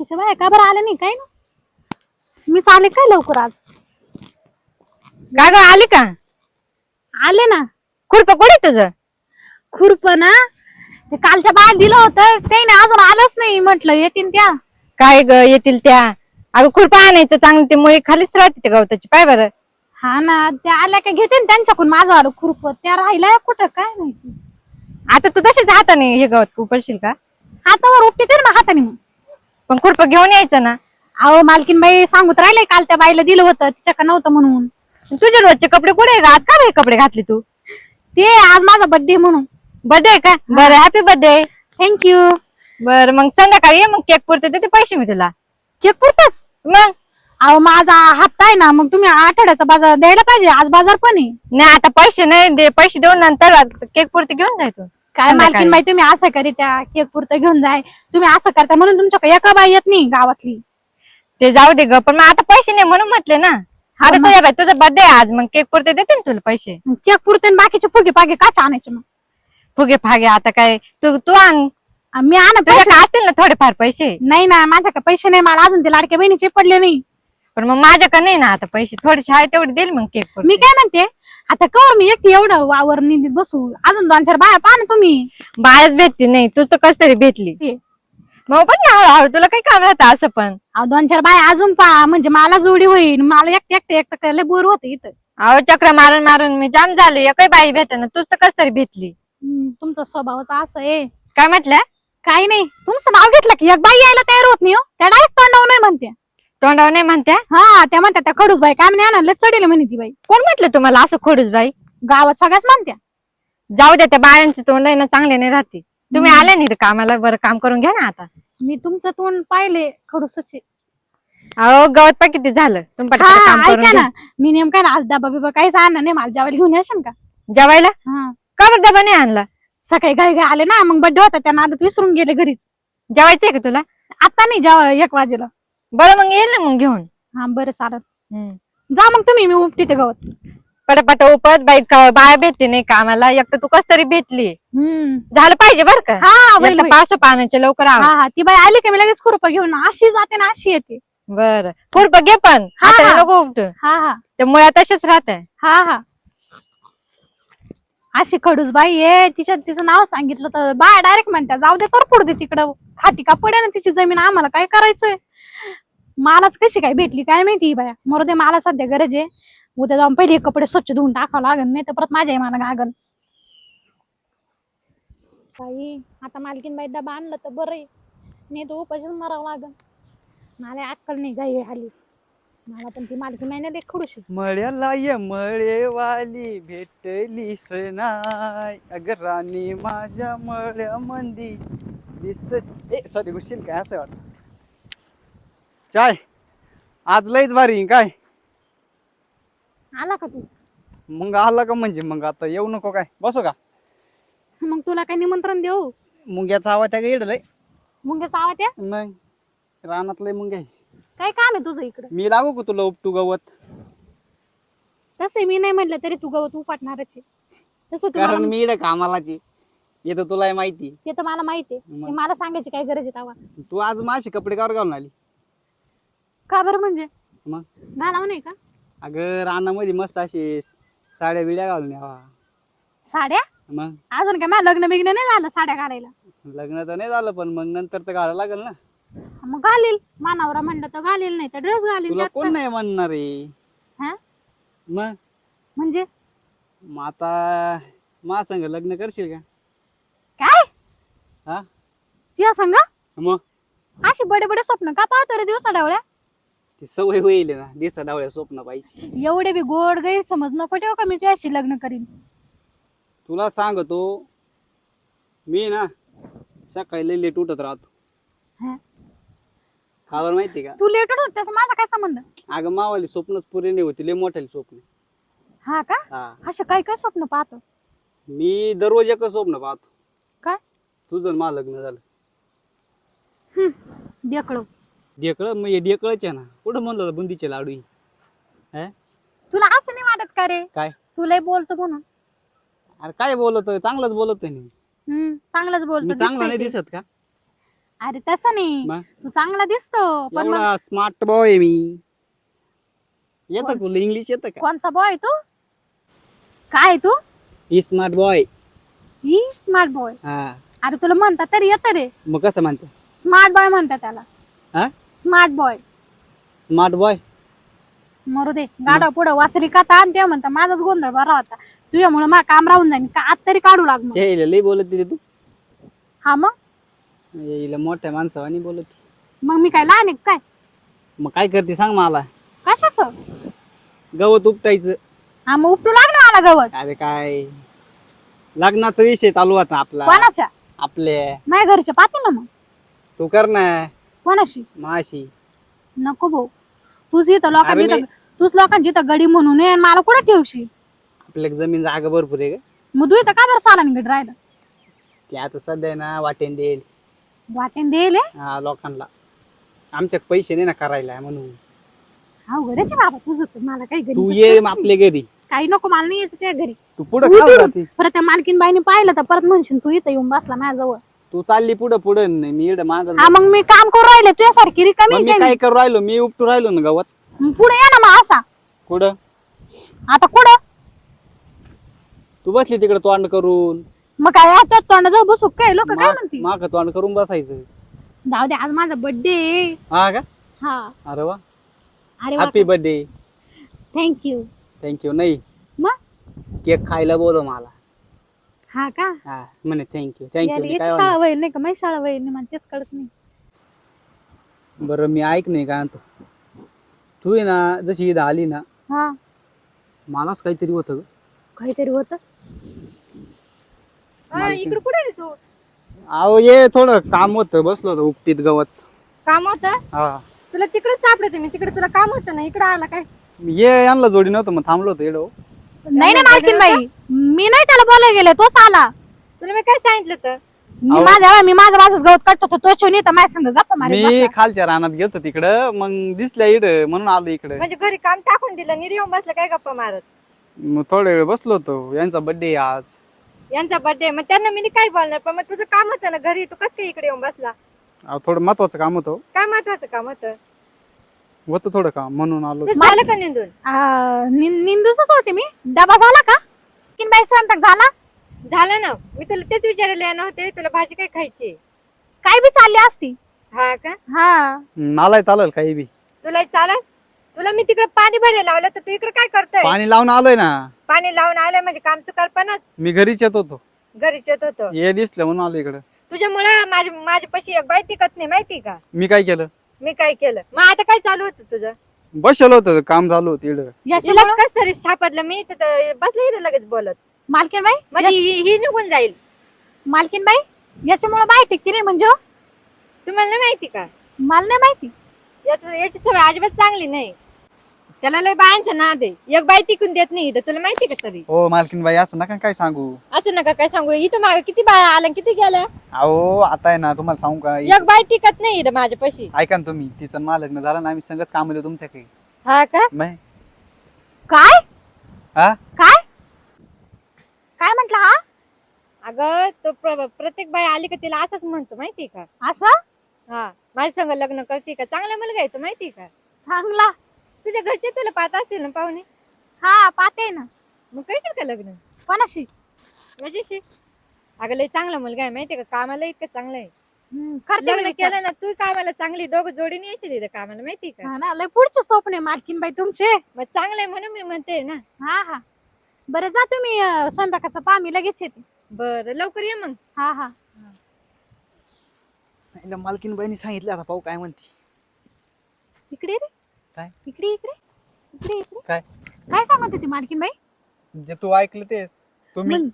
Kishore bye का बरं आलं नाही? काय ना मी आले काय लवकर आज? का ग आली का? आले ना. खुरप कुठे तुझं? खुरप ना? ते कालच्या बाहेर दिलं होतं. ते ना अजून आलंच नाही. म्हटलं येतील त्या. काय ग येतील त्या. अगं खुरपा आणायचं चांगलं ते मुळे खालीच राहते त्या गवताची. पाय बरं. हा ना त्या आल्या का घेते ना त्यांच्याकडून माझं आलं खुरप. त्या राहिल्या कुठं? काय माहिती. आता तू तसेच हाताने हे गवत उपडशील का? हातावर उपटी ना हाताने मग. पण खुरप घेऊन यायचं ना. अहो मालकीन बाई सांगूत राहिले काल त्या बाईला दिलं होतं तिच्याकडे नव्हतं म्हणून. तुझे रोजचे कपडे कुठे आहे ग? आज का नाही कपडे घातले तू? ते आज माझा बर्थडे म्हणून. बर्थडे का? बरं हॅपी बर्थडे थँक्यू बर मग संध्याकाळी ये मग केक पुरते देते पैसे मी तुला. केक पुरतच? मग? अहो माझा हप्ता आहे ना मग तुम्ही आठवड्याचा बाजार द्यायला पाहिजे आज बाजार पण आहे. नाही आता पैसे नाही दे पैसे देऊन नंतर केक पुरते घेऊन जाय तू. काय. मालकीन बाई तुम्ही असं करीत्या केक पुरतं घेऊन जाय. तुम्ही असं करता म्हणून तुमच्याकडे एका बाई येत नाही गावातली. ते जाऊ दे ग पण मग आता पैसे नाही म्हणून म्हटले ना. आता तुझ्या बाई तुझा बर्थडे आज मग केक पुरते देते ना तुला पैसे? केक पुरते आणि बाकीचे फुगे पागे का आणायचे मग? फुगे फागे आता काय तू तू आण. आ, मी आणा पैसे. असतील ना थोडेफार पैसे? नाही ना माझ्याकडे पैसे नाही मला अजून ते लाडक्या बहिणीचे पडले नाही. पण मग माझ्याकडे नाही ना आता पैसे? थोडेसे आहे तेवढे देईल मग केक मी काय म्हणते आता कवर मी एकटी एवढं वावर निंदीत बसू? अजून दोन चार बाया पहा ना तुम्ही. बाळच भेटली नाही तू तर कस तरी भेटली. ते मग पण ना हळूहळू तुला काही काम राहतं असं पण. अहो, दोन चार बाया अजून पहा म्हणजे मला जोडी होईल मला एकटे एकटे एकटं करायला बोर होते इथं. अहो चक्र मारून मारून मी जाम झाले एकही बाई भेट ना तूच तर कस तरी भेटली. हम्म, तुमचा स्वभावचा असं आहे. काय म्हटलं काही नाही तुमचं नाव घेतलं की एक बाई यायला तयार होत नाही हो. त्या डायरेक्ट तोंडावर नाही म्हणते तोंडावर नाही म्हणत्या? हा त्या म्हणतात त्या खडूस बाई काय म्हणे आणलं चढेल म्हणे ती बाई. कोण म्हटलं तुम्हाला असं खोडूस बाई गावात सगळ्याच म्हणत्या. जाऊ द्या त्या बायांचे तोंड आहे ना चांगले नाही राहते. तुम्ही आले नाही कामाला बरं काम करून घ्या ना आता. मी तुमचं तोंड पाहिले खडूसचे. अहो गवत पण किती झालं. तुम्ही पटकन काम हा करून ऐका घ्या. ना मी नेमका ना आज डबा बिबा काहीच आणणार नाही मला जेवायला घेऊन याशन का? जेवायला? हा. का बरं डबा नाही आणला? सकाळी घाई घाई आले ना मग बड्डे होता त्या नादात विसरून गेले घरीच. जेवायचंय का तुला? आता नाही जेवा एक वाजेला. बरं मग येईल ना मग घेऊन. हा बरं चालत हम्म. जा मग तुम्ही मी उपटी ते गवत. पटापट उपत बाई का- बाया भेटली नाही कामाला. एक तर तू कस तरी भेटली. हम्म. झालं पाहिजे बरं का. हा. पाच पाण्याच्या लवकर हा हा ती बाई आली का मी लगेच खुरपा घेऊन अशी जाते ना अशी येते. बर. खुरप घे पण. हा, हाताने हा. नको उपटू हा हा. ते मुळा तसेच राहत हा हा. अशी खडूस बाई आहे तिच्या तिचं नाव सांगितलं तर बाय डायरेक्ट म्हणत्या जाऊ दे तर पुढे तिकडं. खाटी का पडे ना तिची जमीन आम्हाला काय करायचंय? मलाच कशी काय भेटली काय माहिती ही बाया? मरू दे मला सध्या गरज आहे. उद्या जाऊन पहिले कपडे स्वच्छ धुवून टाकावं लागन नाही तर परत माझ्या मला घागन. बाई आता मालकीन बाई डबा आणलं तर बरं आहे. नाही तर उपाशीच मरावं लागन. मला अक्कल नाही गाई हाली मला पण ती मालकीन नाही ना देखडू खडूशी मळ्याला ये मळेवाली भेटली सनाय अगर राणी माझ्या मळ्यामंदी दिस ए सॉरी गुशील काय असं वाटतं? चाय. आज लयच भारी काय? आला का तू? मग आला का म्हणजे मग आता येऊ नको काय? बसू का? मग तुला काय निमंत्रण देऊ? मुंग्याचा आवाज त्या गेड लय. मुंग्याचा आवाज या मग रानात लय मुंग्या आहे. काय काम आहे तुझं इकडं? मी लागू का तुला उपटू गवत? तसे मी नाही म्हटलं तरी तू गवत उपाटणारच आहे. तसं कारण मी इकडे कामालाची येतं तुला माहिती ते तर मला माहिती आहे. मग? ते मला सांगायची काय गरज आहे तेव्हा? तू आज माझी कपडे कावर घालून आली. का बरं म्हणजे? मग? घालावं नाही का? अगं रानामध्ये मस्त अशी साड्या बिड्या घालून यावा. साड्या? मग? अजून काय? मला लग्न बिग्न नाही झालं साड्या घालायला? लग्न तर नाही झालं पण मग नंतर तर घालायला लागेल ना. मग घालील. मानावरा म्हणलं तर घालील नाही तर ड्रेस घालील तुला त्यात कोण काय? नाही म्हणणार आहे? हा? मग? म्हणजे? मग आता मा संग लग्न करशील का? काय? हा? तुझ्या संग? मग? अशी बडे बडे स्वप्न का पाहतो रे दिवसा डावळ्या ती सवय होईल ना दिसा डावळ्या स्वप्न पाहिजे एवढे बी गोड गैरसमज नको ठेव का मी तुझ्याशी लग्न करीन? तुला सांगतो मी ना सकाळी लई लेट उठत राहतो. हा? खावर माहिती का? तू लेट होत त्याचा माझा काय संबंध? अगं मावाली स्वप्नच पुरे नाही होती लय मोठाली स्वप्न. हा का? हा. अशा काय काय स्वप्न पाहतो? मी दररोज एक स्वप्न पाहतो. काय? तुझं आणि माझं लग्न झालं. देकडो ढेकळं हे ढेकळच आहे ना. कुठं म्हणलं बुंदीचे लाडू? ही? हे? तुला असं नाही वाटत का रे? काय? तुला बोलतो म्हणून. अरे काय बोलतोय चांगलंच बोलतोय मी. हम्म चांगलंच मी बोलतो चांगला नाही दिसतंय ते. दिसत का? अरे तसं नाही? तू चांगला दिसतो पण मग एवढा स्मार्ट बॉय आहे मी. येतं तुला इंग्लिश येतं का? कोणचा बॉय तू? काय तू? ही स्मार्ट बॉय ही स्मार्ट बॉय हा. अरे तुला म्हणतात तरी येतं रे. मग कसं म्हणते? स्मार्ट बॉय म्हणतात त्याला. हा? स्मार्ट बॉय स्मार्ट बॉय मरू दे. गाडा पुढं वाचली का ताण ते म्हणता माझाच गोंधळ बरा होता. तुझ्यामुळे मला काम राहून जाईन. का आत तरी काढू लाग मग. लई बोलत तिथे तू. हा मग? हिला मोठ्या माणसावानी बोलत मग मी काय लहान आहे का काय? मग काय करते सांग मला. कशाच? गवत उपटायचं. हा मग उपटू लागलं मला गवत. अरे काय? लग्नाचा विषय चालू होता आपला. कोणाच्या आपल्या. माझ्या घरच्या पाहते ना मग. तू कर ना. कोणाशी? माशी. नको भाऊ. तूच इथं लोकांची इथं तूच लोकांची इथं गडी म्हणून ये आणि मला कुठं ठेवशी आपल्या जमीन जागा भरपूर आहे का मग तू इथं का बरं साला निघत राहिलं? ते आता सध्या आहे ना वाटेन देईल. वाटेन देईल हे? हा लोकांना. आमच्यात पैसे नाही ना करायला म्हणून. अवघडच आहे बाबा तुझं तर मला काही तू ये आपल्या घरी. काही नको मला नाही यायचं त्या घरी. तू पुढं खाल जाते. परत त्या मालकीन बाईने पाहिलं तर परत म्हणशील तू इथं येऊन बसला माझ्याजवळ. तू चालली पुढं पुढं नाही मी इकडं माग हा मग मी काम करू राहिले तुझ्यासारखी रिकामी मी काय करू राहिलो? मी उपटू राहिलो ना गावात. पुढे ये ना मग असा. कुठं? आता कुठं? तू बसली तिकडे तोंड करून. मग काय आता तोंडाजवळ बसू काय? लोक काय म्हणतील? माग तोंड करून बसायचं. जाऊ दे आज माझा बर्थडे हा का? हा. अरे वा. अरे वा. हॅपी बर्थडे थँक्यू थँक्यू नाही. मग? केक खायला बोलव मला. हा का? हा म्हणे थँक्यू यार, थँक्यू याची काय शाळा म्हणणार? वय नाही का? माझी शाळा वय नाही मला तेच कळत नाही. बरं मी ऐक नाही काय म्हणतो तू आहे ना जशी इथं आली ना हा. मलाच काहीतरी होतं ग. काहीतरी होत? इकडे कुठे तू? अहो ये थोडं काम होतं बसलो होतं उपटीत गवत. काम होतं? हा. तुला तिकडे सापडते मी तिकडे तुला काम होतं ना इकडे आला काय? ये यांना जोडी नव्हतं मग थांबलो होतो येडो. नाही ना मालकीन बाई. मी नाही त्याला बोलायला गेले तोच आला. तुला मी काय सांगितलं तर मी माझ्या मी माझं माझंच गवत काढतो तो तो शेवणी तर माझ्या संग गप्पा मारी मी खालच्या रानात गेलतो तिकडं मग दिसल्या इड म्हणून आलो इकडे. म्हणजे घरी काम टाकून दिलं निरी येऊन बसलं काय गप्पा मारत? मग थोडा वेळ बसलो होतो यांचा बर्थडे आज. यांचा बर्थडे मग त्यांना मी काय बोलणार पण मग तुझं काम होतं ना घरी तू कस काय इकडे येऊन बसला? अहो, थोडं महत्वाचं काम होतं. काय महत्वाचं काम होतं? होतं थोडं काम म्हणून आलो. झालं का निंदून? निंदूसच होते मी. डबा झाला का? किन बाई स्वयंपाक झाला? झालं ना. मी तुला तेच विचारायला येणार होते तुला भाजी काय खायची? काय बी चालली असती. हा का? हा. मलाही चालेल काही बी. तुला चालत तुला मी तिकडे पाणी भरायला लावलं तर तू इकडे काय करतोय? पाणी लावून आलोय ना. पाणी लावून आलं म्हणजे कामचं करपणच मी घरीच येत होतो. घरीच येत होतं. हे दिसलं म्हणून आलो इकडं. तुझ्यामुळं माझ्या माझ्या पशी एक बाई टिकत नाही माहिती का? मी काय केलं? मी काय केलं? मग आता काय चालू होतं तुझं? बसलो होतं काम चालू होतं इकडं. याची तुला कस तरी सापडलं. मी तर ते बसले इथं लगेच बोलत. मालकीन बाई म्हणजे ही ही निघून जाईल. मालकीन बाई याच्यामुळे बाई टिकते नाही म्हणजे हो. तुम्हाला नाही माहिती का? मला नाही माहिती. याच याची सवय अजिबात चांगली नाही. त्याला लय बायांचा नाद आहे. एक बाई टिकून देत नाही इथं. तुला माहिती का तरी? हो मालकीन बाई असं नका काय सांगू? असं नका काय सांगू? इथं माग किती बाया आल्या आणि किती गेल्या? अहो आता आहे ना तुम्हाला सांगू का? एक बाई टिकत नाही इथं माझ्या पशी ऐका ना तुम्ही तिचं मला लग्न झालं ना आम्ही संगच काम तुमच्याकडे. हा का? काय? हा? काय? काय म्हंटल हा? अगं तो प्र- प्रत्येक बाई आली का तिला असंच म्हणतो माहिती का? असं? हा. माझ्या संग लग्न करते का? चांगला मुलगा आहे तो माहिती का? चांगला? तुझ्या घरचे तुला पाहत असतील ना पाहुणे? हा पाहते ना. मग करशील का लग्न? कोणाशी? माझ्याशी अगं लय चांगला मुलगा आहे माहिती का? कामाला इतकं चांगलं आहे. हम्म, करते मी लग्न विचार. केलं ना तू कामाला चांगली दोघं जोडीने येशील इथं कामाला माहिती का? हा ना लय पुढचे स्वप्न आहे मालकीन बाई तुमचे. मग चांगलं आहे म्हणून मी म्हणते ना. हा हा. बरं जा तुम्ही अं, स्वयंपाकाचं पहा मी लगेच येते. बरं लवकर ये मग. हा हा. मालकीन बाईनी सांगितलं आता पाहू काय म्हणते. इकडे रे. काय? इकडे इकडे. इकडे इकडे. काय? काय सांगत होती मालकीन बाई जे तू ऐकलं तेच. तुम्ही म्हण-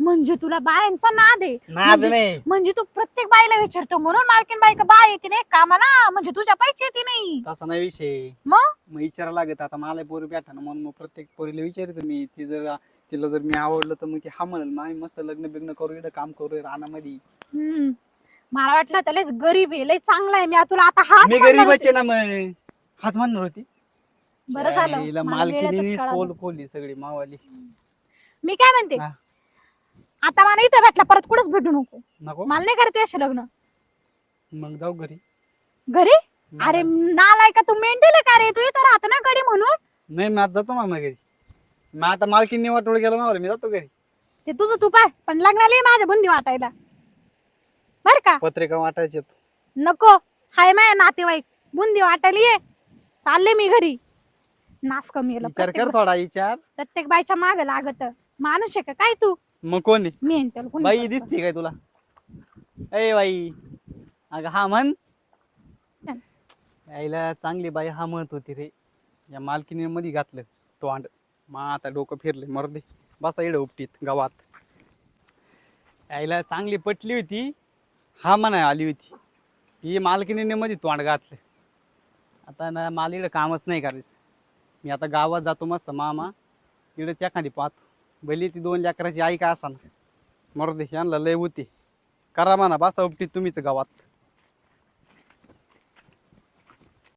म्हणजे तुला बायांचा नाद आहे. नाद म्हणजे- नाही. म्हणजे तू प्रत्येक बाईला विचारतो म्हणून मालकीन बाई का बाय येते नाही? कामाला? म्हणजे तुझ्या पाहिजे येते नाही. तसा नाही विषय. मग? मग विचारा लागत आता. मला पोरी भेटा ना म्हणून मग प्रत्येक पोरीला विचारतो मी. ती जर तिला जर मी आवडलं तर मग ती हा म्हणेल मग आम्ही मस्त लग्न बिग्न करू इकडे काम करू रानामध्ये. हम्म. मला वाटलं त्यालाच गरीब आहे लय चांगला आहे. मी आ- तुला आता हा मी गरीबाचे ना मग. हात म्हणणार होती. बरं झालं. हिला मला वेळेतच मालकीने कळालं. पोल खोली सगळी मावाली. मी काय म्हणते? हा. आता मला इथं भेटला परत कुठंच भेटू नको. नको? मला नाही करायचं असे लग्न. मग जाऊ घरी. घरी? अरे नालाय का तू मेंटेल का रे? तू इथं राहत ना गडी म्हणून. नाही मी आता जातो मामा घरी. मग आता मालकीने वाटोळ गेलो मावर मी जातो घरी. ते तुझं तू पाय पण लग्नाला ये माझ्या बुंदी वाटायला. बर का? पत्रिका वाटायची नको. हाय माय नातेवाईक. बुंदी वाटायला ये. चालले मी घरी. नास कमी. विचार कर प्रत्येक थोडा विचार. प्रत्येक बायच्या माग लागत. माणूस आहे का? काय तू? मग कोण आहे? मेंटल बाई दिसते काय तुला? ए बाई. अगं हा म्हण. यायला चांगली बाई हा म्हणत होती रे. या मालकीने मध्ये घातलं तोंड. मग आता डोकं फिरले मरदे बसा इडं उपटीत गावात. यायला चांगली पटली होती. हा म्हणा आली होती. ही मालकीने मध्ये तोंड घातलं. आता ना मला इकडं कामच नाही करायचं. मी आता गावात जातो मस्त मामा. तिकडेच एखादी पाहतो. भली ती दोन लेकराची आई का असा ना मरू दे यांना लय होती. करा म्हणा बसा उपटीत तुम्हीच गावात.